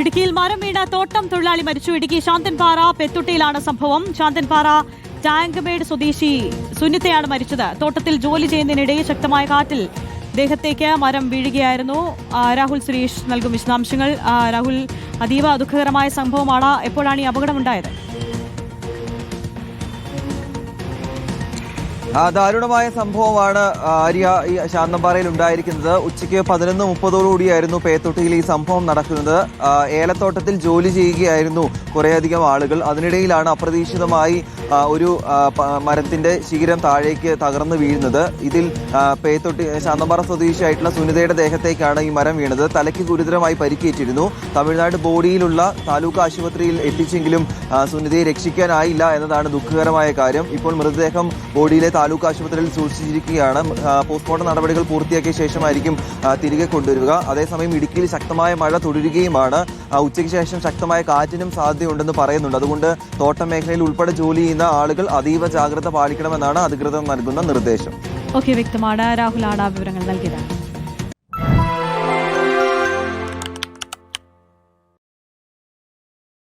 ഇടുക്കിയിൽ മരം വീണ തോട്ടം തൊഴിലാളി മരിച്ചു. ഇടുക്കി ശാന്തൻപാറ പെത്തുട്ടിയിലാണ് സംഭവം. ശാന്തൻപാറ ടാങ്ക്മേഡ് സ്വദേശി സുനിതയാണ് മരിച്ചത്. തോട്ടത്തിൽ ജോലി ചെയ്യുന്നതിനിടെ ശക്തമായ കാറ്റിൽ ദേഹത്തേക്ക് മരം വീഴുകയായിരുന്നു. രാഹുൽ സുരേഷ് നൽകും വിശദാംശങ്ങൾ. രാഹുൽ അതീവ ദുഃഖകരമായ സംഭവമാണ്. എപ്പോഴാണ് ഈ അപകടമുണ്ടായത്? ദാരുണമായ സംഭവമാണ് ആര്യ ഈ ശാന്തമ്പാറയിൽ ഉണ്ടായിരിക്കുന്നത്. ഉച്ചയ്ക്ക് പതിനൊന്ന് മുപ്പതോടുകൂടിയായിരുന്നു പേത്തൊട്ടിയിൽ ഈ സംഭവം നടക്കുന്നത്. ഏലത്തോട്ടത്തിൽ ജോലി ചെയ്യുകയായിരുന്നു കുറേയധികം ആളുകൾ. അതിനിടയിലാണ് അപ്രതീക്ഷിതമായി ഒരു മരത്തിന്റെ ശിഖരം താഴേക്ക് തകർന്നു വീഴുന്നത്. ഇതിൽ പേത്തൊട്ടി ശാന്തമ്പാറ സ്വദേശിയായിട്ടുള്ള സുനിതയുടെ ദേഹത്തേക്കാണ് ഈ മരം വീണത്. തലയ്ക്ക് ഗുരുതരമായി പരിക്കേറ്റിരുന്നു. തമിഴ്നാട് ബോഡിയിലുള്ള താലൂക്ക് ആശുപത്രിയിൽ എത്തിച്ചെങ്കിലും സുനിതയെ രക്ഷിക്കാനായില്ല എന്നതാണ് ദുഃഖകരമായ കാര്യം. ഇപ്പോൾ മൃതദേഹം ബോഡിയിലെ താലൂക്ക് ആശുപത്രിയിൽ സൂക്ഷിച്ചിരിക്കുകയാണ്. പോസ്റ്റ്മോർട്ടം നടപടികൾ പൂർത്തിയാക്കിയ ശേഷമായിരിക്കും തിരികെ കൊണ്ടുവരിക. അതേസമയം ഇടുക്കിയിൽ ശക്തമായ മഴ തുടരുകയുമാണ്. ഉച്ചയ്ക്ക് ശേഷം ശക്തമായ കാറ്റിനും സാധ്യതയുണ്ടെന്ന് പറയുന്നുണ്ട്. അതുകൊണ്ട് തോട്ടം മേഖലയിൽ ഉൾപ്പെടെ ജോലി ആളുകൾ അതീവ ജാഗ്രത പാലിക്കണമെന്നാണ് അധികൃതർ നൽകുന്ന നിർദ്ദേശം. ഓക്കെ വ്യക്തമാണ്. രാഹുലാണ് വിവരങ്ങൾ നൽകിയത്.